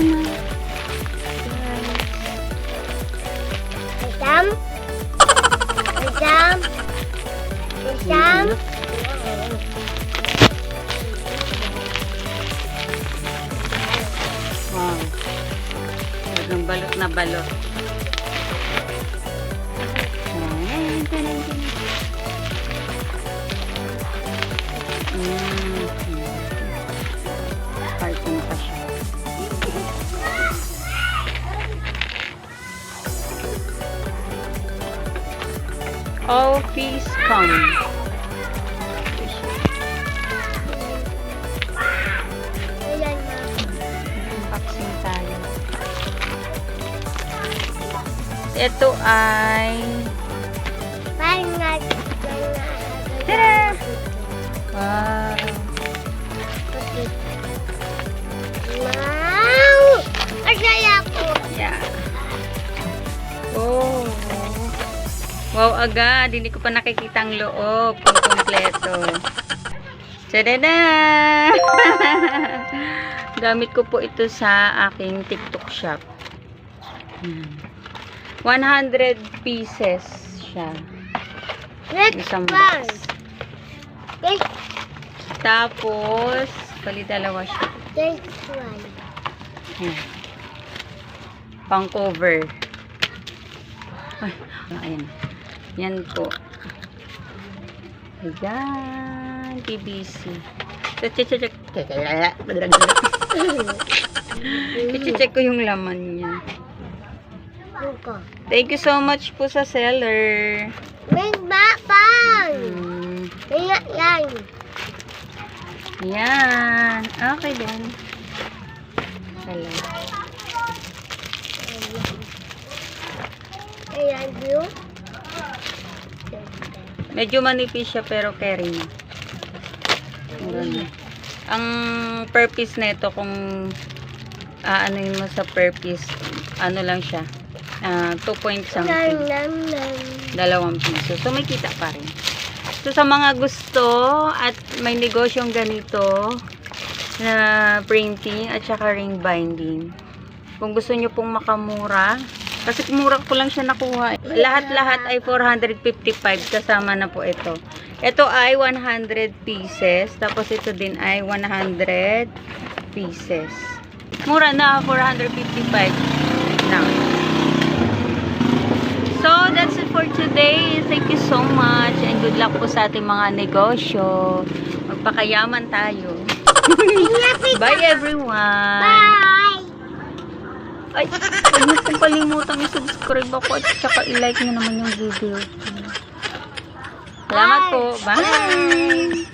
na. Madam? Madam? Madam? Wow. Talagang balot na balot. Ayan, tanan, tanan. Mm. Party na All peace come. Ayan na. Unboxing tayo. Ito ay Parang nga. Wow. Wow! Wow, agad. Hindi ko pa nakikita ang loob kung kompleto. Tadada! Gamit ko po ito sa aking TikTok shop. Yan. 100 pieces siya. Next Isang one. box. Next, Tapos, bali dalawa siya. next one. Yan. Pang cover. Ay, ayan. Yan po. Ayan. PVC. Check, check, ko yung laman niya. Thank you so much po sa seller. May bakang. Hmm. Ayan, yan. Ayan. Okay din. Salamat. Ayan, blue. Medyo manipis siya pero carry na. Ganun. Ang purpose nito kung aanoin mo sa purpose, ano lang siya. ah 2 point something. Dalawang piso. So may kita pa rin. So sa mga gusto at may negosyong ganito na printing at saka ring binding. Kung gusto nyo pong makamura, kasi mura ko lang siya nakuha. Lahat-lahat ay 455 kasama na po ito. Ito ay 100 pieces. Tapos ito din ay 100 pieces. Mura na, 455 na. So, that's it for today. Thank you so much and good luck po sa ating mga negosyo. Magpakayaman tayo. Bye everyone! Bye! Ay, huwag niyo pong kalimutan i-subscribe ako at saka i-like niyo naman yung video. Salamat po. Bye!